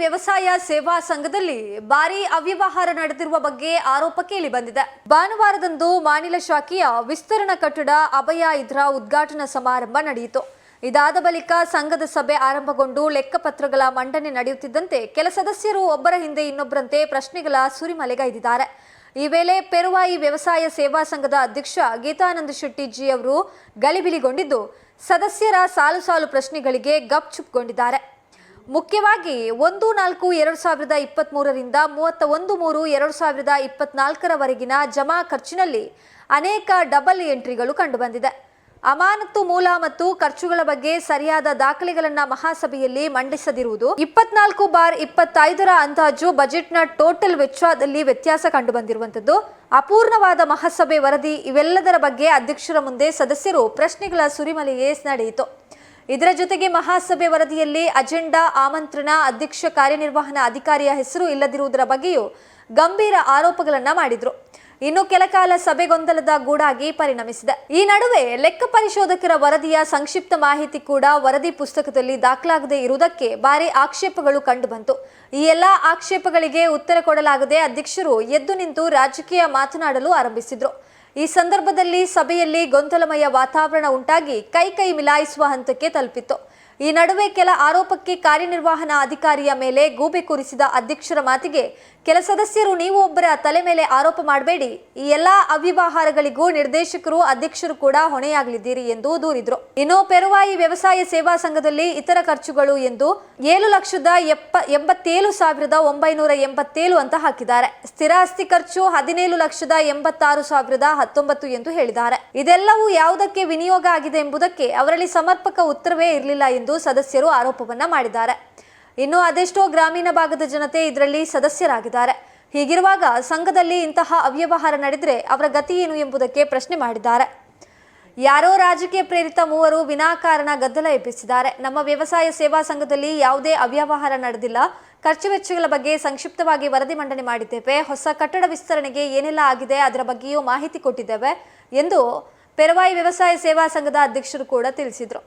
ವ್ಯವಸಾಯ ಸೇವಾ ಸಂಘದಲ್ಲಿ ಭಾರಿ ಅವ್ಯವಹಾರ ನಡೆದಿರುವ ಬಗ್ಗೆ ಆರೋಪ ಕೇಳಿ ಬಂದಿದೆ. ಭಾನುವಾರದಂದು ಮಾನಿಲ ಶಾಖೆಯ ವಿಸ್ತರಣಾ ಕಟ್ಟಡ ಅಭಯ ಇದ್ರ ಉದ್ಘಾಟನಾ ಸಮಾರಂಭ ನಡೆಯಿತು. ಇದಾದ ಬಳಿಕ ಸಂಘದ ಸಭೆ ಆರಂಭಗೊಂಡು ಲೆಕ್ಕಪತ್ರಗಳ ಮಂಡನೆ ನಡೆಯುತ್ತಿದ್ದಂತೆ ಕೆಲ ಸದಸ್ಯರು ಒಬ್ಬರ ಹಿಂದೆ ಇನ್ನೊಬ್ಬರಂತೆ ಪ್ರಶ್ನೆಗಳ ಸುರಿಮಲೆಗೈದಿದ್ದಾರೆ. ಈ ವೇಳೆ ಪೆರುವಾಯಿ ವ್ಯವಸಾಯ ಸೇವಾ ಸಂಘದ ಅಧ್ಯಕ್ಷ ಗೀತಾನಂದ ಶೆಟ್ಟಿಜಿ ಅವರು ಗಲಿಬಿಲಿಗೊಂಡಿದ್ದು, ಸದಸ್ಯರ ಸಾಲು ಸಾಲು ಪ್ರಶ್ನೆಗಳಿಗೆ ಗಪ್ಚುಪ್ಗೊಂಡಿದ್ದಾರೆ ಮುಖ್ಯವಾಗಿ ಒಂದು, ನಾಲ್ಕು, ಎರಡು ಸಾವಿರದ ಇಪ್ಪತ್ತ್ ಮೂರರಿಂದ ಮೂವತ್ತ ಒಂದು ಮೂರು, ಎರಡು ಸಾವಿರದ ಇಪ್ಪತ್ನಾಲ್ಕರವರೆಗಿನ ಜಮಾ ಖರ್ಚಿನಲ್ಲಿ ಅನೇಕ ಡಬಲ್ ಎಂಟ್ರಿಗಳು ಕಂಡುಬಂದಿದೆ. ಅಮಾನತು ಮೂಲ ಮತ್ತು ಖರ್ಚುಗಳ ಬಗ್ಗೆ ಸರಿಯಾದ ದಾಖಲೆಗಳನ್ನು ಮಹಾಸಭೆಯಲ್ಲಿ ಮಂಡಿಸದಿರುವುದು, ಇಪ್ಪತ್ನಾಲ್ಕು ಬಾರ್ ಇಪ್ಪತ್ತೈದರ ಅಂದಾಜು ಬಜೆಟ್ನ ಟೋಟಲ್ ವೆಚ್ಚದಲ್ಲಿ ವ್ಯತ್ಯಾಸ ಕಂಡುಬಂದಿರುವಂಥದ್ದು. ಅಪೂರ್ಣವಾದ ಮಹಾಸಭೆ ವರದಿ ಇವೆಲ್ಲದರ ಬಗ್ಗೆ ಅಧ್ಯಕ್ಷರ ಮುಂದೆ ಸದಸ್ಯರು ಪ್ರಶ್ನೆಗಳ ಸುರಿಮಲೆಯೇ ನಡೆಯಿತು. ಇದರ ಜೊತೆಗೆ ಮಹಾಸಭೆ ವರದಿಯಲ್ಲಿ ಅಜೆಂಡಾ ಆಮಂತ್ರಣ, ಅಧ್ಯಕ್ಷ ಕಾರ್ಯನಿರ್ವಹಣಾ ಅಧಿಕಾರಿಯ ಹೆಸರು ಇಲ್ಲದಿರುವುದರ ಬಗ್ಗೆಯೂ ಗಂಭೀರ ಆರೋಪಗಳನ್ನು ಮಾಡಿದ್ರು. ಇನ್ನು ಕೆಲ ಕಾಲ ಸಭೆ ಗೊಂದಲದ ಗೂಡಾಗಿ ಪರಿಣಮಿಸಿದೆ. ಈ ನಡುವೆ ಲೆಕ್ಕ ಪರಿಶೋಧಕರ ವರದಿಯ ಸಂಕ್ಷಿಪ್ತ ಮಾಹಿತಿ ಕೂಡ ವರದಿ ಪುಸ್ತಕದಲ್ಲಿ ದಾಖಲಾಗದೆ ಇರುವುದಕ್ಕೆ ಭಾರಿ ಆಕ್ಷೇಪಗಳು ಕಂಡುಬಂತು. ಈ ಎಲ್ಲಾ ಆಕ್ಷೇಪಗಳಿಗೆ ಉತ್ತರ ಕೊಡಲಾಗದೆ ಅಧ್ಯಕ್ಷರು ಎದ್ದು ನಿಂತು ರಾಜಕೀಯ ಮಾತನಾಡಲು ಆರಂಭಿಸಿದ್ರು. ಈ ಸಂದರ್ಭದಲ್ಲಿ ಸಭೆಯಲ್ಲಿ ಗೊಂದಲಮಯ ವಾತಾವರಣ ಉಂಟಾಗಿ ಕೈ ಕೈ ಮಿಲಾಯಿಸುವ ಹಂತಕ್ಕೆ ತಲುಪಿತ್ತು. ಈ ನಡುವೆ ಕೆಲ ಆರೋಪಕ್ಕೆ ಕಾರ್ಯನಿರ್ವಹಣಾ ಅಧಿಕಾರಿಯ ಮೇಲೆ ಗೂಬೆ ಕೂರಿಸಿದ ಅಧ್ಯಕ್ಷರ ಮಾತಿಗೆ ಕೆಲ ಸದಸ್ಯರು ನೀವು ಒಬ್ಬರ ತಲೆ ಮೇಲೆ ಆರೋಪ ಮಾಡಬೇಡಿ. ಈ ಎಲ್ಲಾ ಅವ್ಯವಹಾರಗಳಿಗೂ ನಿರ್ದೇಶಕರು, ಅಧ್ಯಕ್ಷರು ಕೂಡ ಹೊಣೆಯಾಗಲಿದ್ದೀರಿ ಎಂದು ದೂರಿದ್ರು. ಇನ್ನು ಪೆರುವಾಯಿ ವ್ಯವಸಾಯ ಸೇವಾ ಸಂಘದಲ್ಲಿ ಇತರ ಖರ್ಚುಗಳು ಎಂದು ಏಳು ಲಕ್ಷದ ಎಪ್ಪ, ಎಂಬತ್ತೇಳು ಸಾವಿರದ ಒಂಬೈನೂರ ಎಂಬತ್ತೇಳು ಅಂತ ಹಾಕಿದ್ದಾರೆ. ಸ್ಥಿರಾಸ್ತಿ ಖರ್ಚು ಹದಿನೇಳು ಲಕ್ಷದ ಎಂಬತ್ತಾರು ಸಾವಿರದ ಹತ್ತೊಂಬತ್ತು ಎಂದು ಹೇಳಿದ್ದಾರೆ. ಇದೆಲ್ಲವೂ ಯಾವುದಕ್ಕೆ ವಿನಿಯೋಗ ಆಗಿದೆ ಎಂಬುದಕ್ಕೆ ಅವರಲ್ಲಿ ಸಮರ್ಪಕ ಉತ್ತರವೇ ಇರಲಿಲ್ಲ ಎಂದು ಸದಸ್ಯರು ಆರೋಪವನ್ನ ಮಾಡಿದ್ದಾರೆ. ಇನ್ನು ಅದೆಷ್ಟೋ ಗ್ರಾಮೀಣ ಭಾಗದ ಜನತೆ ಇದರಲ್ಲಿ ಸದಸ್ಯರಾಗಿದ್ದಾರೆ. ಹೀಗಿರುವಾಗ ಸಂಘದಲ್ಲಿ ಇಂತಹ ಅವ್ಯವಹಾರ ನಡೆದರೆ ಅವರ ಗತಿ ಏನು ಎಂಬುದಕ್ಕೆ ಪ್ರಶ್ನೆ ಮಾಡಿದ್ದಾರೆ. ಯಾರೋ ರಾಜಕೀಯ ಪ್ರೇರಿತ ಮೂವರು ವಿನಾಕಾರಣ ಗದ್ದಲ ಎಬ್ಬಿಸಿದ್ದಾರೆ. ನಮ್ಮ ವ್ಯವಸಾಯ ಸೇವಾ ಸಂಘದಲ್ಲಿ ಯಾವುದೇ ಅವ್ಯವಹಾರ ನಡೆದಿಲ್ಲ. ಖರ್ಚು ವೆಚ್ಚಗಳ ಬಗ್ಗೆ ಸಂಕ್ಷಿಪ್ತವಾಗಿ ವರದಿ ಮಂಡನೆ ಮಾಡಿದ್ದೇವೆ. ಹೊಸ ಕಟ್ಟಡ ವಿಸ್ತರಣೆಗೆ ಏನೆಲ್ಲ ಆಗಿದೆ ಅದರ ಬಗ್ಗೆಯೂ ಮಾಹಿತಿ ಕೊಟ್ಟಿದ್ದೇವೆ ಎಂದು ಪೆರವಾಯಿ ವ್ಯವಸಾಯ ಸೇವಾ ಸಂಘದ ಅಧ್ಯಕ್ಷರು ಕೂಡ ತಿಳಿಸಿದರು.